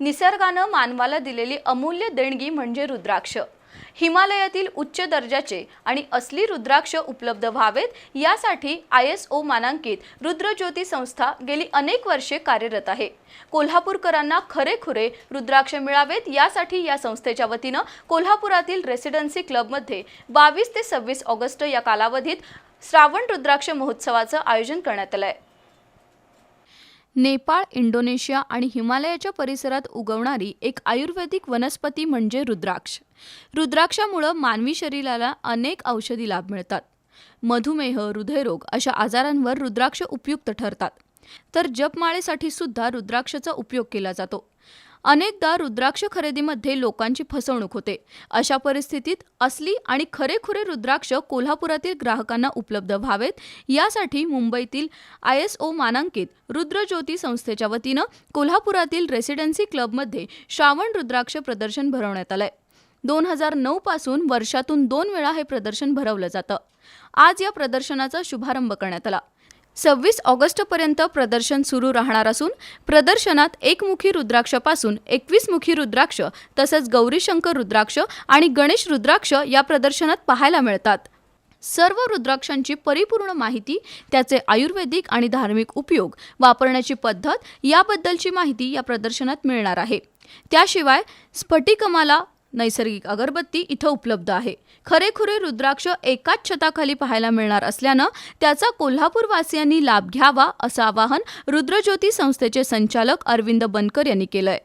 निसर्गानं मानवाला दिलेली अमूल्य देणगी म्हणजे रुद्राक्ष. हिमालयातील उच्च दर्जाचे आणि असली रुद्राक्ष उपलब्ध व्हावेत यासाठी आय एस ओ मानांकित रुद्रज्योती संस्था गेली अनेक वर्षे कार्यरत आहे. कोल्हापूरकरांना खरेखुरे रुद्राक्ष मिळावेत यासाठी या संस्थेच्या वतीनं कोल्हापुरातील रेसिडेन्सी क्लबमध्ये बावीस ते सव्वीस ऑगस्ट या कालावधीत श्रावण रुद्राक्ष महोत्सवाचं आयोजन करण्यात आलं आहे नेपाळ इंडोनेशिया आणि हिमालयाच्या परिसरात उगवणारी एक आयुर्वेदिक वनस्पती म्हणजे रुद्राक्ष. रुद्राक्षामुळं मानवी शरीराला अनेक औषधी लाभ मिळतात. मधुमेह हृदयरोग अशा आजारांवर रुद्राक्ष उपयुक्त ठरतात. तर जपमाळेसाठी सुद्धा रुद्राक्षाचा उपयोग केला जातो. अनेकदा रुद्राक्ष खरेदीमध्ये लोकांची फसवणूक होते. अशा परिस्थितीत असली आणि खरेखुरे रुद्राक्ष कोल्हापुरातील ग्राहकांना उपलब्ध व्हावेत यासाठी मुंबईतील आय एस ओ मानांकित रुद्रज्योती संस्थेच्या वतीनं कोल्हापुरातील रेसिडेन्सी क्लबमध्ये श्रावण रुद्राक्ष प्रदर्शन भरवण्यात आलंय. दोन हजार नऊ पासून वर्षातून दोन वेळा हे प्रदर्शन भरवलं जातं. आज या प्रदर्शनाचा शुभारंभ करण्यात आला. सव्वीस ऑगस्टपर्यंत प्रदर्शन सुरू राहणार असून प्रदर्शनात एकमुखी रुद्राक्षपासून एकवीस मुखी रुद्राक्ष तसंच गौरीशंकर रुद्राक्ष आणि गणेश रुद्राक्ष या प्रदर्शनात पाहायला मिळतात. सर्व रुद्राक्षांची परिपूर्ण माहिती त्याचे आयुर्वेदिक आणि धार्मिक उपयोग वापरण्याची पद्धत याबद्दलची माहिती या प्रदर्शनात मिळणार आहे. त्याशिवाय स्फटिकमाला नैसर्गिक अगरबत्ती इथं उपलब्ध आहे. खरेखुरे रुद्राक्ष एकाच छताखाली पाहायला मिळणार असल्यानं त्याचा कोल्हापूरवासियांनी लाभ घ्यावा असं आवाहन रुद्रज्योती संस्थेचे संचालक अरविंद बनकर यांनी केलंय.